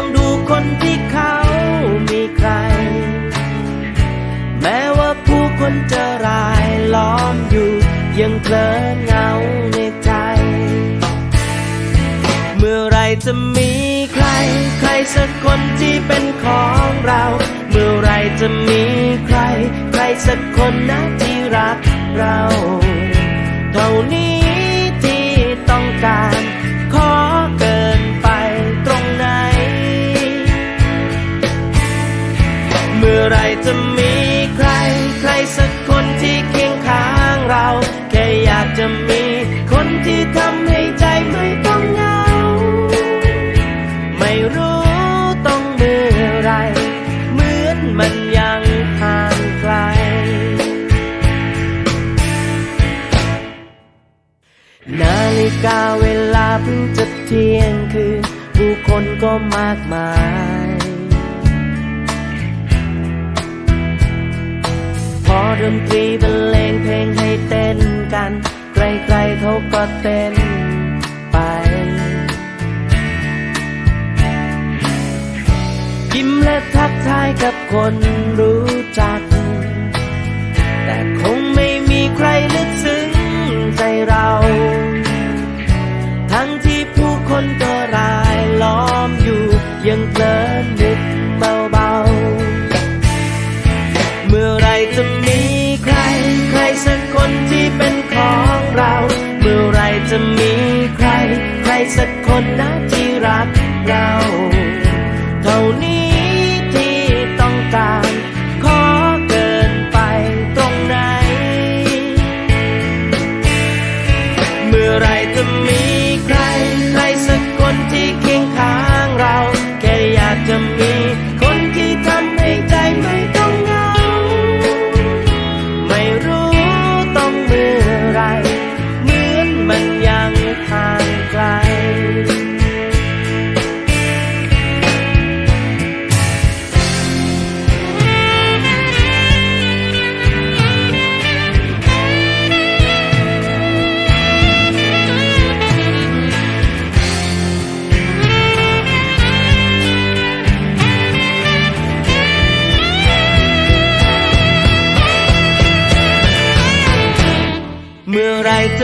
ง ยังเพลินเหงาในใจ เมื่อไรจะมีใคร ใครสักคนที่เป็นของเรา เมื่อไรจะมีใคร ใครสักคนนะที่รักเราเท่านี้ที่ต้องการ ขอเกินไปตรงไหน เมื่อไรจะมี กาเวลาเพิ่งจะเที่ยงคืนผู้คนก็มากมาย พอดนตรีบรรเลงเพลงให้เต้นกัน ใครๆเขาก็เต้นไป ยิ้มและทักทายกับคนรู้จัก ยังเพลินนึกเบาๆ เมื่อไรจะมีใคร ใครสักคนที่เป็นของเรา เมื่อไรจะมีใคร ใครสักคนนะที่รักเราเท่า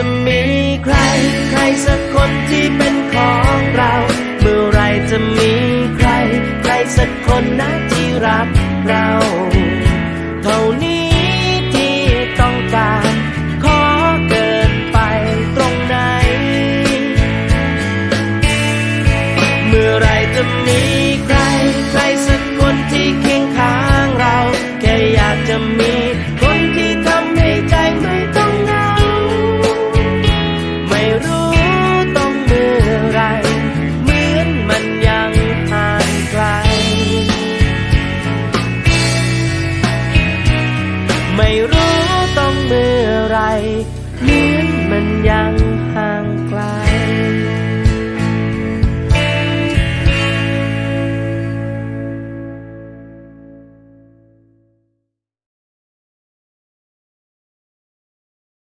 จะมีใคร ใครสักคนที่เป็นของเรา เมื่อไรจะมีใคร ใครสักคนนะที่รักเรา เท่านี้ที่ต้องการ ขอเกินไปตรงไหน เมื่อไรจะมีใคร say